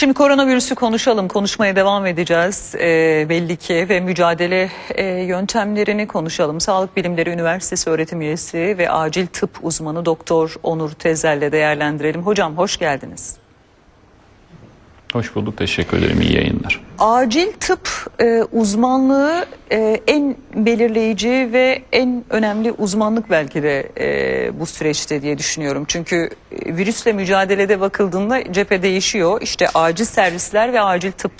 Şimdi koronavirüsü konuşalım, konuşmaya devam edeceğiz Ee, belli ki ve mücadele e, yöntemlerini konuşalım. Sağlık Bilimleri Üniversitesi öğretim üyesi ve acil tıp uzmanı Doktor Onur Tezel'le değerlendirelim. Hocam hoş geldiniz. Hoş bulduk. Teşekkür ederim. İyi yayınlar. Acil tıp e, uzmanlığı e, en belirleyici ve en önemli uzmanlık belki de e, bu süreçte diye düşünüyorum. Çünkü e, virüsle mücadelede bakıldığında cephe değişiyor. İşte acil servisler ve acil tıp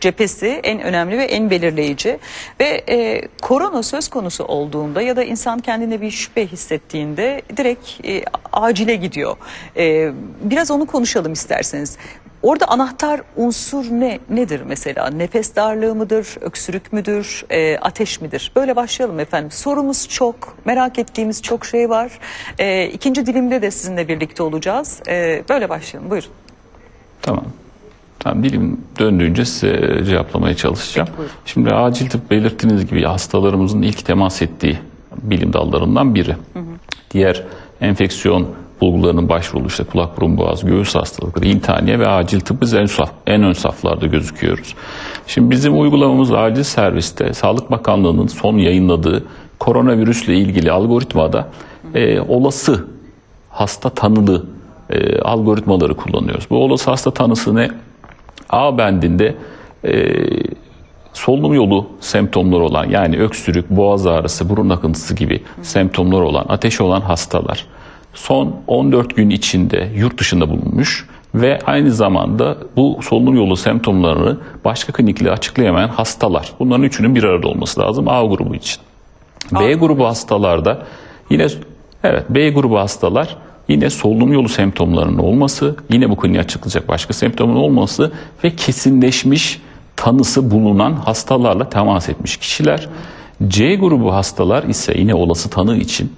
cephesi en önemli ve en belirleyici. Ve e, korona söz konusu olduğunda ya da insan kendine bir şüphe hissettiğinde direkt e, acile gidiyor. E, biraz onu konuşalım isterseniz. Orada anahtar unsur ne nedir mesela? Nefes darlığı mıdır, öksürük müdür, e, ateş midir? Böyle başlayalım efendim. Sorumuz çok, merak ettiğimiz çok şey var. E, ikinci dilimde de sizinle birlikte olacağız. E, böyle başlayalım. Buyurun. Tamam. Tamam, dilim döndüğünce size cevaplamaya çalışacağım. Peki, buyurun. Şimdi acil tıp belirttiğiniz gibi hastalarımızın ilk temas ettiği bilim dallarından biri. Diğer enfeksiyon bulgularının başvurulu işte kulak burun boğaz göğüs hastalıkları, intihaniye ve acil tıp biz en, saf, en ön saflarda gözüküyoruz. Şimdi bizim uygulamamız acil serviste Sağlık Bakanlığı'nın son yayınladığı koronavirüsle ilgili algoritmada e, olası hasta tanılı e, algoritmaları kullanıyoruz. Bu olası hasta tanısı ne? A bendinde e, solunum yolu semptomları olan yani öksürük, boğaz ağrısı, burun akıntısı gibi semptomlar olan, ateşi olan hastalar son 14 gün içinde yurt dışında bulunmuş ve aynı zamanda bu solunum yolu semptomlarını başka klinikle açıklayamayan hastalar. Bunların üçünün bir arada olması lazım A grubu için. B grubu hastalarda yine evet B grubu hastalar yine solunum yolu semptomlarının olması, yine bu kliniğe açıklayacak başka semptomun olması ve kesinleşmiş tanısı bulunan hastalarla temas etmiş kişiler. C grubu hastalar ise yine olası tanı için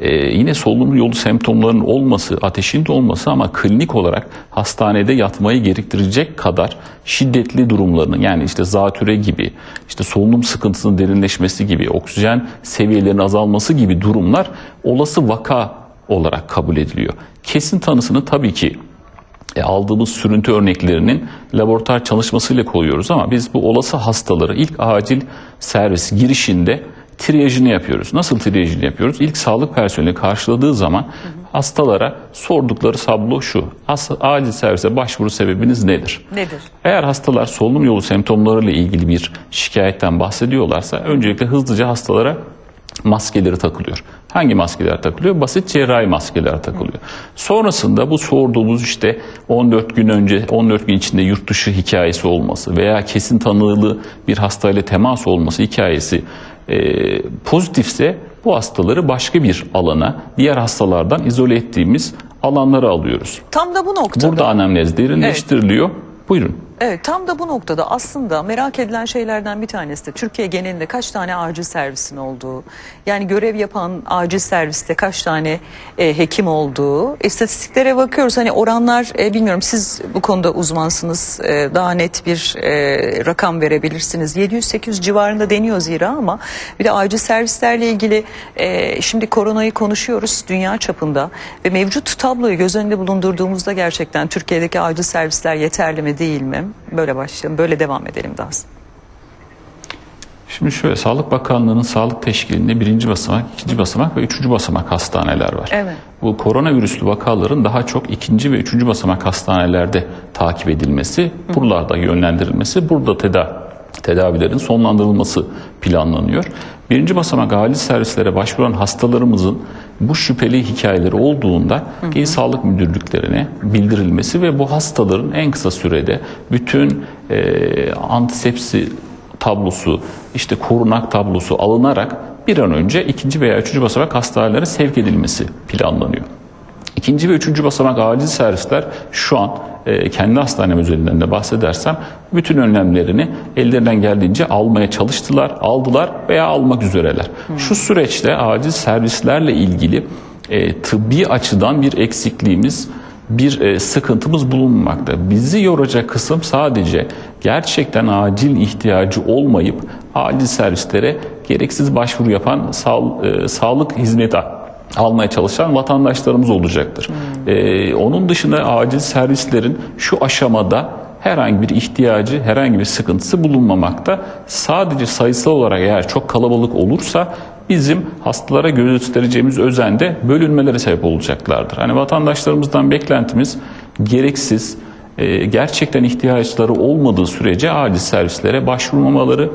ee, yine solunum yolu semptomlarının olması, ateşin de olması ama klinik olarak hastanede yatmayı gerektirecek kadar şiddetli durumlarının yani işte zatüre gibi, işte solunum sıkıntısının derinleşmesi gibi, oksijen seviyelerinin azalması gibi durumlar olası vaka olarak kabul ediliyor. Kesin tanısını tabii ki e, aldığımız sürüntü örneklerinin laboratuvar çalışmasıyla koyuyoruz ama biz bu olası hastaları ilk acil servis girişinde triyajını yapıyoruz. Nasıl triyajını yapıyoruz? İlk sağlık personeli karşıladığı zaman hastalara sordukları tablo şu. Acil servise başvuru sebebiniz nedir? Nedir? Eğer hastalar solunum yolu semptomlarıyla ilgili bir şikayetten bahsediyorlarsa öncelikle hızlıca hastalara maskeleri takılıyor. Hangi maskeler takılıyor? Basit cerrahi maskeler takılıyor. Sonrasında bu sorduğumuz işte 14 gün önce 14 gün içinde yurt dışı hikayesi olması veya kesin tanılı bir hastayla temas olması hikayesi e, pozitifse bu hastaları başka bir alana diğer hastalardan izole ettiğimiz alanlara alıyoruz. Tam da bu noktada. Burada anamnez derinleştiriliyor. Buyurun. Evet tam da bu noktada aslında merak edilen şeylerden bir tanesi de Türkiye genelinde kaç tane acil servisin olduğu. Yani görev yapan acil serviste kaç tane e, hekim olduğu. İstatistiklere bakıyoruz hani oranlar e, bilmiyorum siz bu konuda uzmansınız. E, daha net bir e, rakam verebilirsiniz. 700-800 civarında deniyor zira ama bir de acil servislerle ilgili e, şimdi koronayı konuşuyoruz dünya çapında ve mevcut tabloyu göz önünde bulundurduğumuzda gerçekten Türkiye'deki acil servisler yeterli mi değil mi? Böyle başlayalım, böyle devam edelim daha sonra. Şimdi şöyle Sağlık Bakanlığı'nın sağlık teşkilinde birinci basamak, ikinci basamak ve üçüncü basamak hastaneler var. Evet. Bu koronavirüslü vakaların daha çok ikinci ve üçüncü basamak hastanelerde takip edilmesi, buralarda yönlendirilmesi, burada teda tedavilerin sonlandırılması planlanıyor. Birinci basamak acil servislere başvuran hastalarımızın bu şüpheli hikayeleri olduğunda il sağlık müdürlüklerine bildirilmesi ve bu hastaların en kısa sürede bütün e, antisepsi tablosu, işte korunak tablosu alınarak bir an önce ikinci veya üçüncü basamak hastanelere sevk edilmesi planlanıyor. İkinci ve üçüncü basamak acil servisler şu an e, kendi hastanem üzerinden de bahsedersem bütün önlemlerini ellerinden geldiğince almaya çalıştılar, aldılar veya almak üzereler. Şu süreçte acil servislerle ilgili e, tıbbi açıdan bir eksikliğimiz, bir e, sıkıntımız bulunmakta. Bizi yoracak kısım sadece gerçekten acil ihtiyacı olmayıp acil servislere gereksiz başvuru yapan sağ, e, sağlık hizmeti almaya çalışan vatandaşlarımız olacaktır. Ee, onun dışında acil servislerin şu aşamada herhangi bir ihtiyacı, herhangi bir sıkıntısı bulunmamakta. Sadece sayısal olarak eğer çok kalabalık olursa bizim hastalara göstereceğimiz özende bölünmelere sebep olacaklardır. Hani vatandaşlarımızdan beklentimiz gereksiz, e, gerçekten ihtiyaçları olmadığı sürece acil servislere başvurmamaları,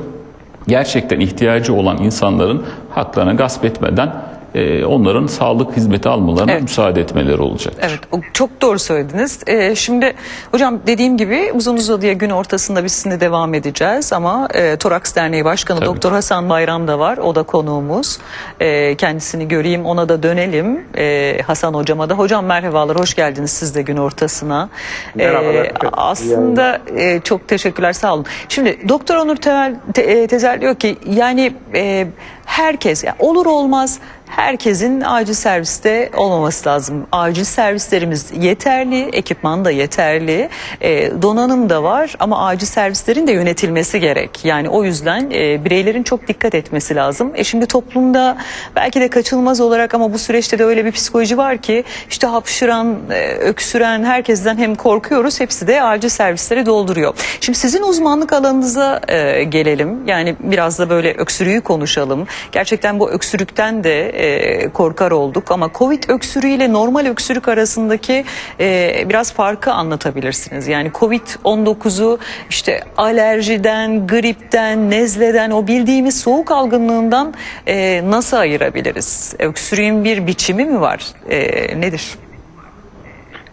gerçekten ihtiyacı olan insanların haklarına gasp etmeden e, onların sağlık hizmeti almalarına Evet. müsaade etmeleri olacaktır. Evet, çok doğru söylediniz. Ee, şimdi hocam dediğim gibi uzun uzadıya gün ortasında biz sizinle devam edeceğiz ama e, Toraks Derneği Başkanı Tabii. Doktor Hasan Bayram da var. O da konuğumuz. Ee, kendisini göreyim, ona da dönelim. Ee, Hasan hocama da. Hocam merhabalar, hoş geldiniz siz de gün ortasına. Merhabalar. Ee, aslında e, çok teşekkürler, sağ olun. Şimdi Doktor Onur Tevel, te, e, Tezel diyor ki yani e, herkes, yani olur olmaz herkesin acil serviste olmaması lazım. Acil servislerimiz yeterli, ekipman da yeterli, e, donanım da var ama acil servislerin de yönetilmesi gerek. Yani o yüzden e, bireylerin çok dikkat etmesi lazım. E şimdi toplumda belki de kaçınılmaz olarak ama bu süreçte de öyle bir psikoloji var ki işte hapşıran, e, öksüren herkesten hem korkuyoruz hepsi de acil servisleri dolduruyor. Şimdi sizin uzmanlık alanınıza e, gelelim. Yani biraz da böyle öksürüğü konuşalım. Gerçekten bu öksürükten de e, korkar olduk ama Covid öksürüğüyle normal öksürük arasındaki e, biraz farkı anlatabilirsiniz. Yani Covid-19'u işte alerjiden, gripten, nezleden o bildiğimiz soğuk algınlığından e, nasıl ayırabiliriz? Öksürüğün bir biçimi mi var? E, nedir?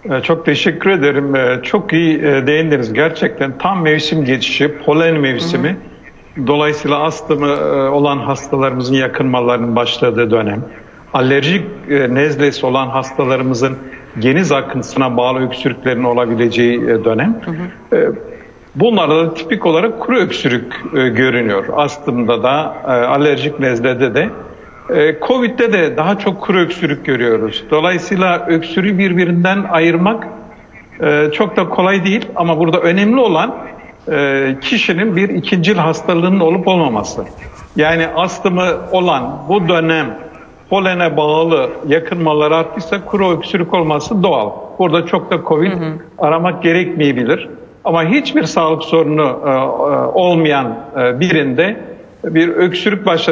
Ee, Çok teşekkür ederim. Ee, Çok iyi e, değindiniz. Gerçekten tam mevsim geçişi, polen mevsimi. Dolayısıyla astımı e, olan hastalarımızın yakınmalarının başladığı dönem. Alerjik e, nezlesi olan hastalarımızın geniz akıntısına bağlı öksürüklerin olabileceği e, dönem. Bunlarda da tipik olarak kuru öksürük görünüyor. Astımda da, alerjik nezlede de. Covid'de de daha çok kuru öksürük görüyoruz. Dolayısıyla öksürüğü birbirinden ayırmak çok da kolay değil ama burada önemli olan e, kişinin bir ikincil hastalığının olup olmaması. Yani astımı olan bu dönem polene bağlı yakınmalar arttıysa kuru öksürük olması doğal. Burada çok da Covid aramak gerekmeyebilir. Ama hiçbir sağlık sorunu e, e, olmayan e, birinde bir öksürük başladı.